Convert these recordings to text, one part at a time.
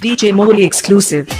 DJ Moli exclusive.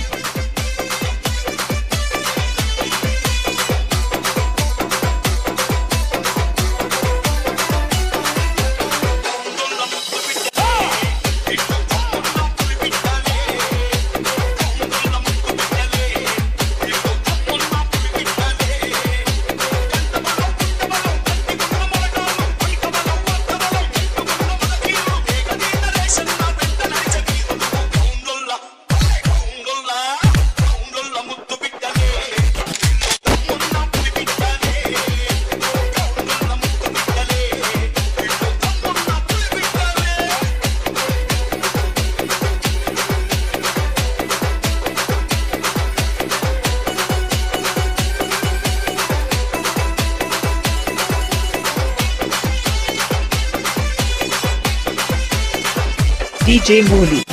DJ Moli.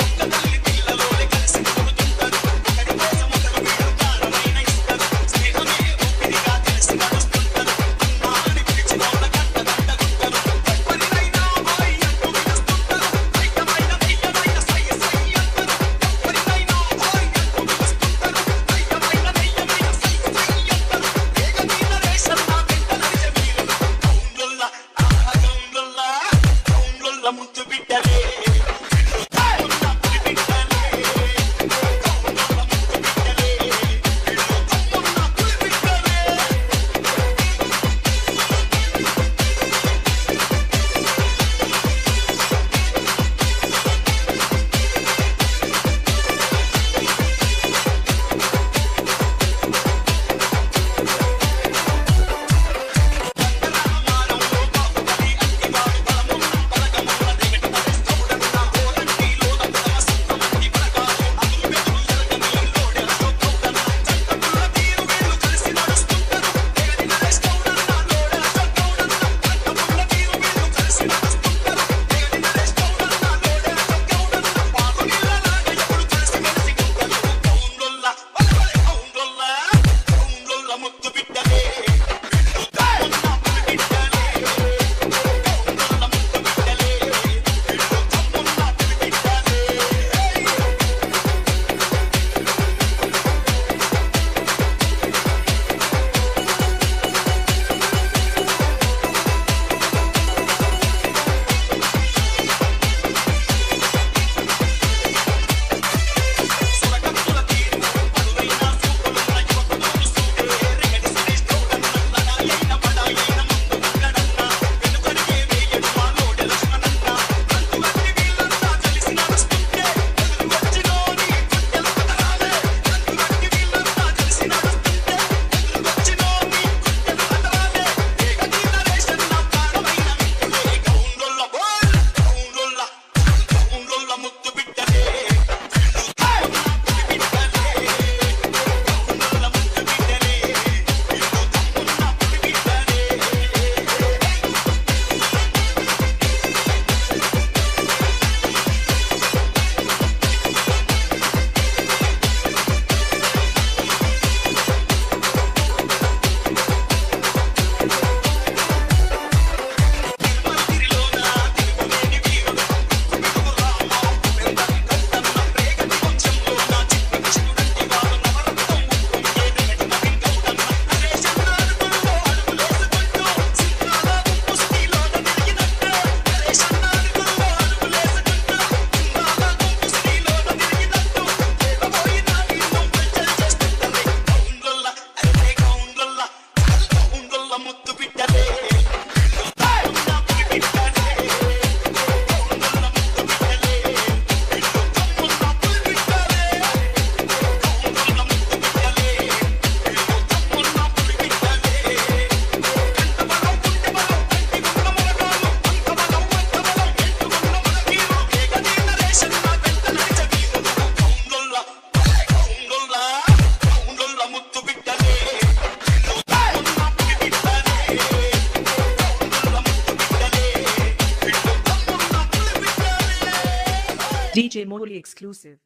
Exclusive.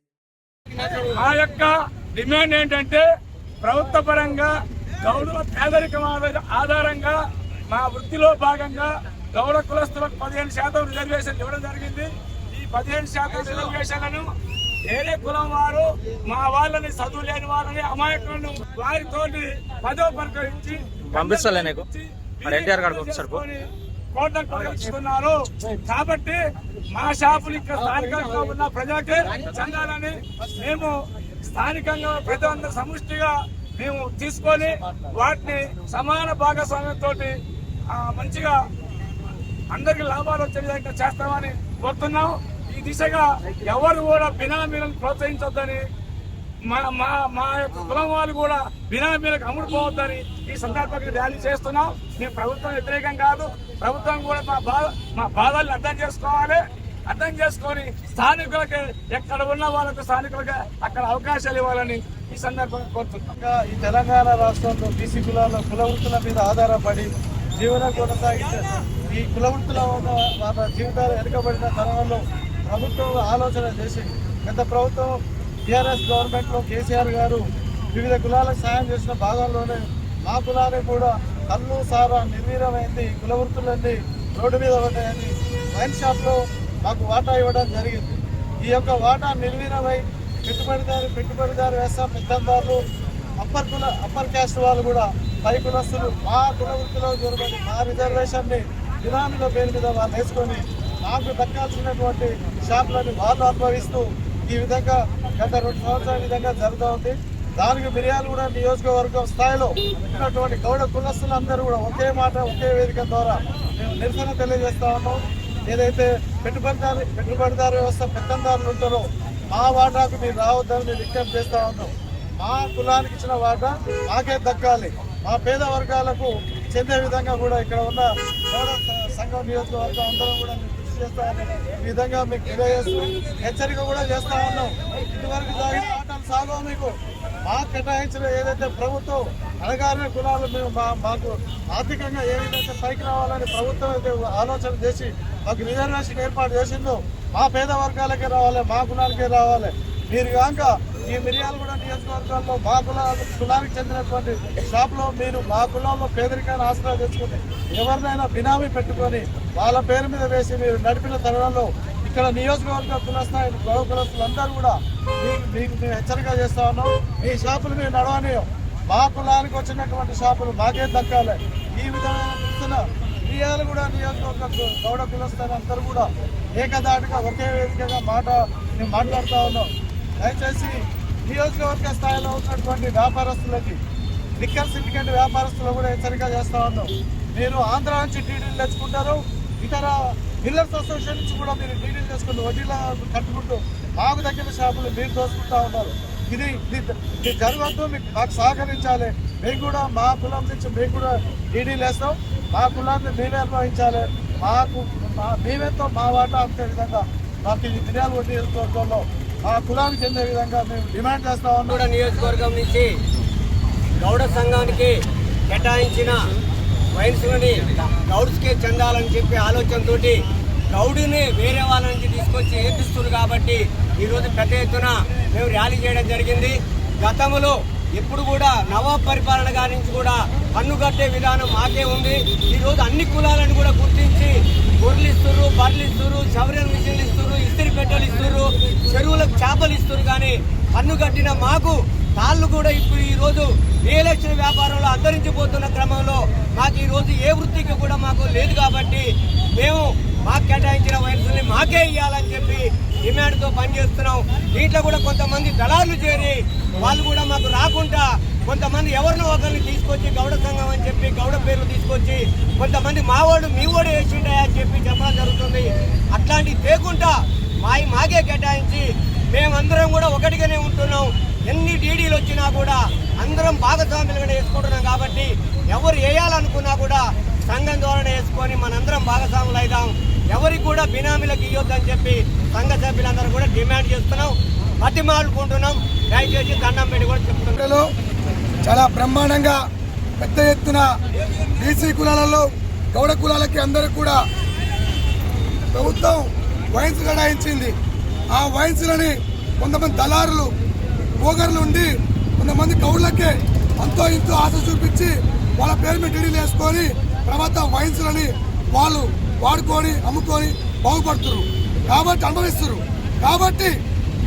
మా యొక్క demand ఏంటంటే ప్రభుత్వ పరంగా గౌడుల పేదరికం ఆధార- ఆధారంగా మా వృత్తిలో భాగంగా గౌడ కులస్తులకు పదిహేను శాతం రిజర్వేషన్ ఇవ్వడం జరిగింది ఈ పదిహేను శాతం రిజర్వేషన్లను వేరే కులం వారు మా వాళ్ళని చదువు లేని వాళ్ళని అమాయకులను వారితో పదో పరికరించి పంపిస్తలే నీకు. మరి ఎన్టీఆర్ గారికి ఒకసారి తొలగిస్తున్నారు కాబట్టి మా షాపులు ఇక్కడ స్థానికంగా ఉన్న ప్రజలకే చెందాలని మేము స్థానికంగా ప్రజలందరూ సముష్టిగా మేము తీసుకొని వాటిని సమాన భాగస్వామ్యంతో మంచిగా అందరికి లాభాలు వచ్చే విధంగా చేస్తామని కోరుతున్నాం. ఈ దిశగా ఎవరు కూడా బినామీలను ప్రోత్సహించొద్దని మా మా మా యొక్క కులం వాళ్ళు కూడా బినామీలకు అమ్ముడుపోవద్దని ఈ సందర్భంగా ర్యాలీ చేస్తున్నాం. మేము ప్రభుత్వం వ్యతిరేకం కాదు. ప్రభుత్వం కూడా మా బాధ మా బాధల్ని అర్థం చేసుకోవాలి. అర్థం చేసుకొని స్థానికులకి ఎక్కడ ఉన్న వాళ్ళకు స్థానికులకి అక్కడ అవకాశాలు ఇవ్వాలని ఈ సందర్భంగా కోరుతున్నాం. ఈ తెలంగాణ రాష్ట్రంలో బీసీ కులాల కుల వృత్తుల మీద ఆధారపడి జీవనం కొనసాగించే ఈ కుల వృత్తుల వల్ల వాళ్ళ జీవితాలు వెనుకబడిన తరంలో ప్రభుత్వం ఆలోచన చేసి గత ప్రభుత్వం టీఆర్ఎస్ గవర్నమెంట్లో కేసీఆర్ గారు వివిధ కులాలకు సాయం చేసిన భాగంలోనే మా కులానికి కూడా కళ్ళు సారా నిర్వీరమైంది కుల వృత్తులన్నీ రోడ్డు మీద పడ్డాయని వైన్ షాప్లో మాకు వాటా ఇవ్వడం జరిగింది. ఈ యొక్క వాటా నిర్వీర్యమై పెట్టుబడిదారు పెట్టుబడిదారు వేస్తాం పెద్దందారులు అప్పర్ కుల అప్పర్ క్యాస్ట్ వాళ్ళు కూడా పై కులస్తులు మా కుల వృత్తిలో జరగని మా రిజర్వేషన్ని బినామీల పేరు మీద వాళ్ళు వేసుకొని మాకు దక్కాల్సినటువంటి షాపులను వాళ్ళు అనుభవిస్తూ ఈ విధంగా గత రెండు సంవత్సరాల విధంగా జరుగుతూ ఉంది. దానికి మిర్యాలు కూడా నియోజకవర్గం స్థాయిలో ఉన్నటువంటి గౌడ కులస్తులందరూ కూడా ఒకే మాట ఒకే వేదిక ద్వారా మేము నిరసన తెలియజేస్తా ఉన్నాం. ఏదైతే పెట్టుబడిదారు పెట్టుబడిదారు వ్యవస్థ పెత్తందారులు ఉంటారో మా వాటాకు మీరు రావద్దని మేము విజ్ఞప్తి చేస్తా ఉన్నాం. మా కులానికి ఇచ్చిన వాటా మాకే దక్కాలి. మా పేద వర్గాలకు చెందే విధంగా కూడా ఇక్కడ ఉన్న గౌడ సంఘం నియోజకవర్గం అందరం కూడా మేము చేస్తా ఉన్నాం ఈ విధంగా మీకు తెలియజేస్తూ హెచ్చరిక కూడా చేస్తా ఉన్నాం. ఇంతవరకు సాగిన ఆటలు సాగో మీకు. మా కేటాయించిన ఏదైతే ప్రభుత్వం అణగారిన కులాలు మేము మా- మాకు ఆర్థికంగా ఏ విధంగా పైకి రావాలని ప్రభుత్వం అయితే ఆలోచన చేసి మాకు రిజర్వేషన్ ఏర్పాటు చేసిందో మా పేద వర్గాలకే రావాలి మా కులాలకే రావాలి. మీరు కాక ఈ మిర్యాలగూడ నియోజకవర్గాల్లో మా కుల కులానికి చెందినటువంటి షాప్లో మీరు మా కులంలో పేదరికాన్ని ఆసరా తెచ్చుకుంటే ఎవరినైనా బినామీ పెట్టుకొని వాళ్ళ పేరు మీద వేసి మీరు నడిపిన తరుణంలో ఇక్కడ నియోజకవర్గ కులస్థాయి గౌరవ కులస్తులందరూ కూడా మీకు మీకు మేము హెచ్చరిక చేస్తా ఉన్నాం. ఈ షాపులు మేము నడవనీయం. మా కులానికి వచ్చినటువంటి షాపులు మాకే దక్కాలి. ఈ విధమైన చూస్తున్న క్రియాలు కూడా నియోజకవర్గ గౌడ కులస్థాయి అందరూ కూడా ఏకదాటిగా ఒకే వేదికగా మాట మేము మాట్లాడుతూ ఉన్నాం. దయచేసి నియోజకవర్గ స్థాయిలో ఉన్నటువంటి వ్యాపారస్తులకి లిక్కర్ సిండికేట్ వ్యాపారస్తులు కూడా హెచ్చరిక చేస్తా ఉన్నాం. మీరు ఆంధ్ర నుంచి డీడీలు తెచ్చుకుంటారు. ఇతర మిల్లర్స్ అసోసియేషన్ నుంచి కూడా మీరు డీడీలు తెచ్చుకుంటూ వడ్డీలా కట్టుకుంటూ మాకు దగ్గర షాపులు మీరు దోసుకుంటా ఉన్నారు. ఇది ఇది జరగద్దు మీకు మాకు సహకరించాలి. మేము కూడా మా కులం నుంచి మేము కూడా డీడీలు వేస్తాం. మా కులాన్ని మేమే అనుభవించాలి మాకు మా- మేమెంతో మా వాటా అంతే విధంగా మాకు ఈ ఫిర్యాదు వడ్డీ నియోజకవర్గంలో మా కులానికి చెందే విధంగా మేము డిమాండ్ చేస్తా ఉన్నాం. కూడా నియోజకవర్గం నుంచి గౌడ సంఘానికి కేటాయించిన వైన్స్లని గౌడ్స్కే చెందాలని చెప్పి ఆలోచనతోటి గౌడుని వేరే వాళ్ళ నుంచి తీసుకొచ్చి ఏపిస్తున్నారు కాబట్టి ఈరోజు పెద్ద ఎత్తున మేము ర్యాలీ చేయడం జరిగింది. గతంలో ఎప్పుడు కూడా నవాబ్ పరిపాలన గారించి నుంచి కూడా పన్ను కట్టే విధానం మాకే ఉంది. ఈరోజు అన్ని కులాలను కూడా గుర్తించి గొర్రెలు ఇస్తున్నారు బర్రెలు ఇస్తున్నారు చవరన్ మిషన్లు ఇస్తున్నారు ఇస్త్రీ పెట్టలు ఇస్తున్నారు చెరువులకు చేపలు ఇస్తున్నారు కానీ పన్ను కట్టిన మాకు తాళ్ళు కూడా ఇప్పుడు ఈరోజు రియలక్షన్ వ్యాపారంలో అంతరించిపోతున్న క్రమంలో మాకు ఈరోజు ఏ వృత్తికి కూడా మాకు లేదు కాబట్టి మేము మాకు కేటాయించిన వయసుని మాకే ఇవ్వాలని చెప్పి డిమాండ్తో పనిచేస్తున్నాం. దీంట్లో కూడా కొంతమంది దళాలు చేరి వాళ్ళు కూడా మాకు రాకుండా కొంతమంది ఎవరినో ఒకరిని తీసుకొచ్చి గౌడ సంఘం అని చెప్పి గౌడ పేర్లు తీసుకొచ్చి కొంతమంది మావాడు మీ వాడు వేసిండే అని చెప్పి చెప్పడం జరుగుతుంది. అట్లాంటివి తేకుండా మాయి మాకే కేటాయించి మేమందరం కూడా ఒకటిగానే ఉంటున్నాం. ఎన్ని డీడీలు వచ్చినా కూడా అందరం భాగస్వాములుగానే వేసుకుంటున్నాం కాబట్టి ఎవరు వేయాలనుకున్నా కూడా సంఘం ద్వారానే వేసుకొని మనందరం భాగస్వాములు అవుదాం ఎవరికి కూడా బినామీలకు ఇవ్వద్దని చెప్పి సంఘ సభ్యులందరూ కూడా డిమాండ్ చేస్తున్నాం. బతిమాలుకుంటున్నాం. దయచేసి దండం పెట్టి కూడా చెప్తున్నాం. చాలా బ్రహ్మాండంగా పెద్ద ఎత్తున బీసీ కులాలలో గౌడ కులాలకి అందరికి కూడా ప్రభుత్వం వైన్స్ కేటాయించింది. ఆ వయసులని కొంతమంది దళారులు ఓగర్లు ఉండి కొంతమంది కౌళ్ళకే అంతో ఇంతో ఆశ చూపించి వాళ్ళ పేరు మీద డీడీలు వేసుకొని తర్వాత వైన్స్లని వాళ్ళు వాడుకొని అమ్ముకొని బాగుపడుతున్నారు కాబట్టి అనుభవిస్తున్నారు కాబట్టి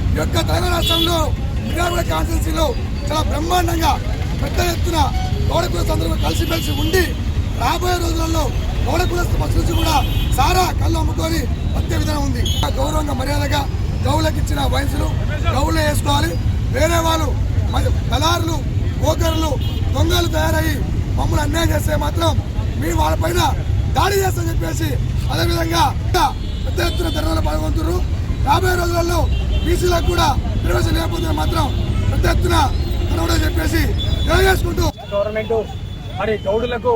ఈ యొక్క తెలంగాణ రాష్ట్రంలో మిర్యాలగూడ కాన్స్టిట్యున్సీలో చాలా బ్రహ్మాండంగా పెద్ద ఎత్తున గౌడ కుల సందర్భంగా కలిసిమెలిసి ఉండి రాబోయే రోజులలో గౌడ కులస్తు నుంచి కూడా సారా కళ్ళు అమ్ముకొని వచ్చే విధానం ఉంది. గౌరవంగా మర్యాదగా గౌలకు ఇచ్చిన వయసులు గౌలు వేసుకోవాలి. వేరే వాళ్ళు మ- దళారులు ఓకర్లు దొంగలు తయారయ్యి మమ్మల్ని అన్యాయం చేస్తే మాత్రం మేము వాళ్ళపైన దాడి చేస్తామని చెప్పేసి అదేవిధంగా పెద్ద ఎత్తున ధర్నాలు పాల్గొంటున్నారు రాబోయే రోజులలో బీసీలకు కూడా ప్రవేశం లేకపోతే మాత్రం పెద్ద ఎత్తున కనబడని చెప్పేసి తెలియజేసుకుంటూ గవర్నమెంట్ మరి గౌడులకు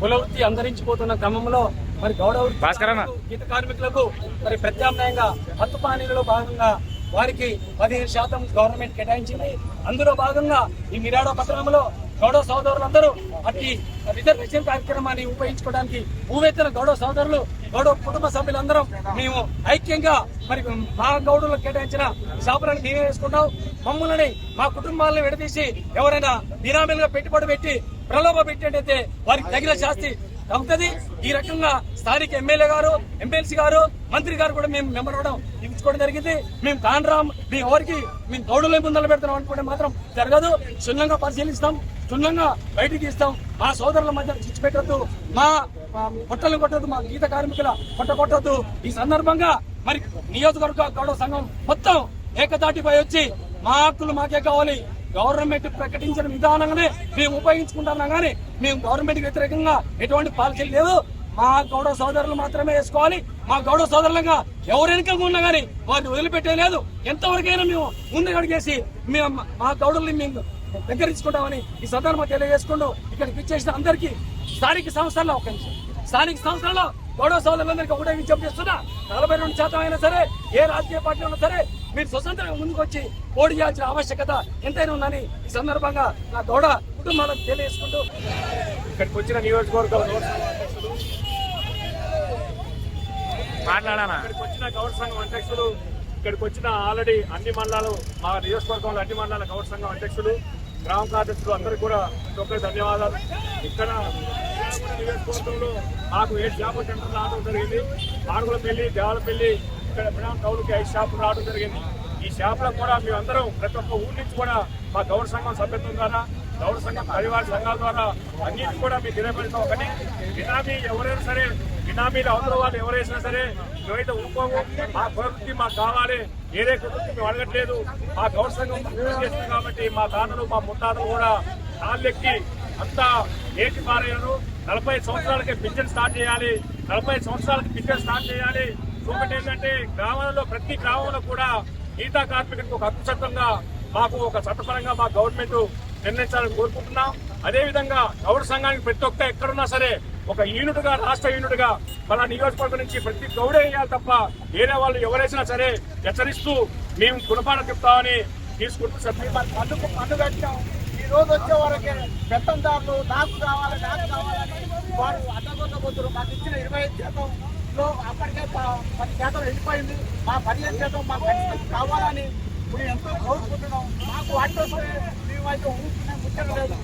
కుల వృత్తి అంతరించిపోతున్న క్రమంలో మరి గౌడ వృత్తి భాస్కర్ అన్న. గీత కార్మికులకు మరి ప్రత్యామ్నాయంగా హత్తు పానీలలో భాగంగా వారికి పదిహేను శాతం గవర్నమెంట్ కేటాయించింది. అందులో భాగంగా ఈ మిరాడో పట్టణంలో గౌడ సోదరులందరూ అట్టి రిజర్వేషన్ కార్యక్రమాన్ని ఉపయోగించుకోవడానికి భూవేతన గౌడ సోదరులు గౌడ కుటుంబ సభ్యులందరం మేము ఐక్యంగా మరి మా గౌడులకు కేటాయించిన షాపులను మేమే వేసుకుంటాం మమ్మల్ని మా కుటుంబాలను విడదీసి ఎవరైనా బినామీలుగా పెట్టుబడి పెట్టి ప్రలోభ పెట్టినట్టయితే వారికి తగిన శాస్తి అవుతుంది ఈ రకంగా స్థానిక ఎమ్మెల్యే గారు ఎమ్మెల్సీ గారు మంత్రి గారు కూడా మేము మెంబర్ అవడం ఇచ్చుకోవడం జరిగింది. మేము కానరాం మీ ఎవరికి మేము గౌడలే ముందర పెడతాం అనుకుంటే మాత్రం జరగదు. క్షుణ్ణంగా పరిశీలిస్తాం క్షుణ్ణంగా బయటికి ఇస్తాం. మా సోదరుల మధ్య చిచ్చు పెట్టద్దు. మా పొట్టలు కొట్టద్దు మా గీత కార్మికుల పొట్ట కొట్టద్దు. ఈ సందర్భంగా మరి నియోజకవర్గ గౌడవ సంఘం మొత్తం ఏకతాటిపై వచ్చి మా హక్కులు మాకే కావాలి. గవర్నమెంట్ ప్రకటించిన విధానంగానే మేము ఉపయోగించుకుంటున్నాం కానీ మేము గవర్నమెంట్ వ్యతిరేకంగా ఎటువంటి పాలసీలు లేవు. మా గౌడ సోదరులు మాత్రమే వేసుకోవాలి. మా గౌడ సోదరులుగా ఎవరు వెనుకగా ఉన్నా కానీ వారిని వదిలిపెట్టే లేదు. ఎంతవరకైనా మేము ముందు అడిగేసి మేము మా గౌడుల్ని మేము దగ్గరించుకుంటామని ఈ సందర్భంగా తెలియజేసుకుంటూ ఇక్కడికి ఇచ్చేసిన అందరికీ స్థానిక సంస్థల్లో ఒక నిమిషం. స్థానిక సంస్థల్లో గౌడవ సోదరులందరికీ ఒకటే విజ్ఞప్తి చేస్తున్నా. నలభై రెండు శాతం అయినా సరే ఏ రాజకీయ పార్టీ ఉన్నా సరే మీరు స్వతంత్రంగా ముందుకు వచ్చి పోటీ చేయాల్సిన ఆవశ్యకత ఎంతైనా ఉందని ఈ సందర్భంగా నా గౌడ కుటుంబాలకు తెలియజేసుకుంటూ ఇక్కడికి వచ్చిన నియోజకవర్గ మాట్లాడానా ఇక్కడికి వచ్చిన గౌడ సంఘం అధ్యక్షులు ఇక్కడికి వచ్చిన ఆల్రెడీ అన్ని మండలాలు మా నియోజకవర్గంలో అన్ని మండలాల గౌరవ సంఘం అధ్యక్షులు గ్రామ కార్యదర్శులు అందరికీ కూడా ఒకే ధన్యవాదాలు. ఇక్కడ నియోజకవర్గంలో మాకు ఏడు షాపులు సెంటర్ రావడం జరిగింది. మాడుగులపల్లి దేవాలపల్లి ఇక్కడ బిడాం టౌన్కి ఐదు షాపులు రావడం జరిగింది. ఈ షాపులకు కూడా మేమందరం ప్రతి ఒక్క ఊరి నుంచి కూడా మా గౌడ సంఘం సభ్యత్వం ద్వారా గౌడ సంఘం పరివార సంఘాల ద్వారా అన్నింటి కూడా మీ తెలియపడతాం ఒకటి. బినామీ ఎవరైనా సరే బినామీలు అవతల వాళ్ళు ఎవరైనా సరే మేమైతే ఊరుకోము మా ప్రవృత్తి మాకు కావాలి ఏదే కుటుంబం మేము అడగట్లేదు. మా గౌరవ సంఘం చేస్తుంది కాబట్టి మా తాతలు మా ముత్తాతలు కూడా తాళ్ళెక్కి అంతా ఏటి పారేయను నలభై సంవత్సరాలకి పింఛన్ స్టార్ట్ చేయాలి. నలభై సంవత్సరాలకి పింఛన్ స్టార్ట్ చేయాలి. ఇంకొకటి ఏంటంటే గ్రామాలలో ప్రతి గ్రామంలో కూడా గీతా కార్మికులకు ఒక హక్కు చట్టంగా మాకు ఒక చట్టపరంగా మా గవర్నమెంట్ నిర్ణయించాలని కోరుకుంటున్నాం. అదేవిధంగా గౌరవ సంఘానికి ప్రతి ఒక్క ఎక్కడున్నా సరే ఒక యూనిట్గా రాష్ట్ర యూనిట్గా మన నియోజకవర్గం నుంచి ప్రతి గౌడే వేయాలి తప్ప వేరే వాళ్ళు ఎవరేసినా సరే హెచ్చరిస్తూ మేము గుణపాఠం చెప్తామని తీసుకుంటూ సభ్యులు పండుగ పండుగ ఈ రోజు వచ్చే వరకే పెత్తందారులు నాకు కావాలి నాకు కావాలని వారు అడ్డగొట్టబోతున్నారు. మాకు ఇచ్చిన ఇరవై ఐదు శాతంలో అప్పటికే పది శాతం వెళ్ళిపోయింది. మా పదిహేను శాతం మాకు ఖచ్చితంగా కావాలని మేము ఎంతో కోరుకుంటున్నాం. మాకు అడ్డొస్తే మేము అయితే ఊరుకునే ముచ్చట లేదు.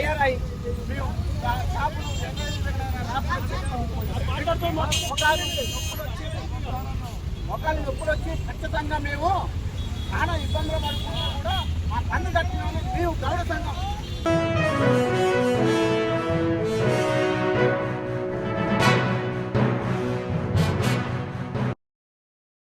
తయారై మేము ఆ షాపులు ఒకళ్ళు ఎప్పుడు వచ్చి ఖచ్చితంగా మేము చాలా ఇబ్బందులు పడుతున్నా కూడా మా కన్ను కట్టిన మేము గౌరవ సంఘం.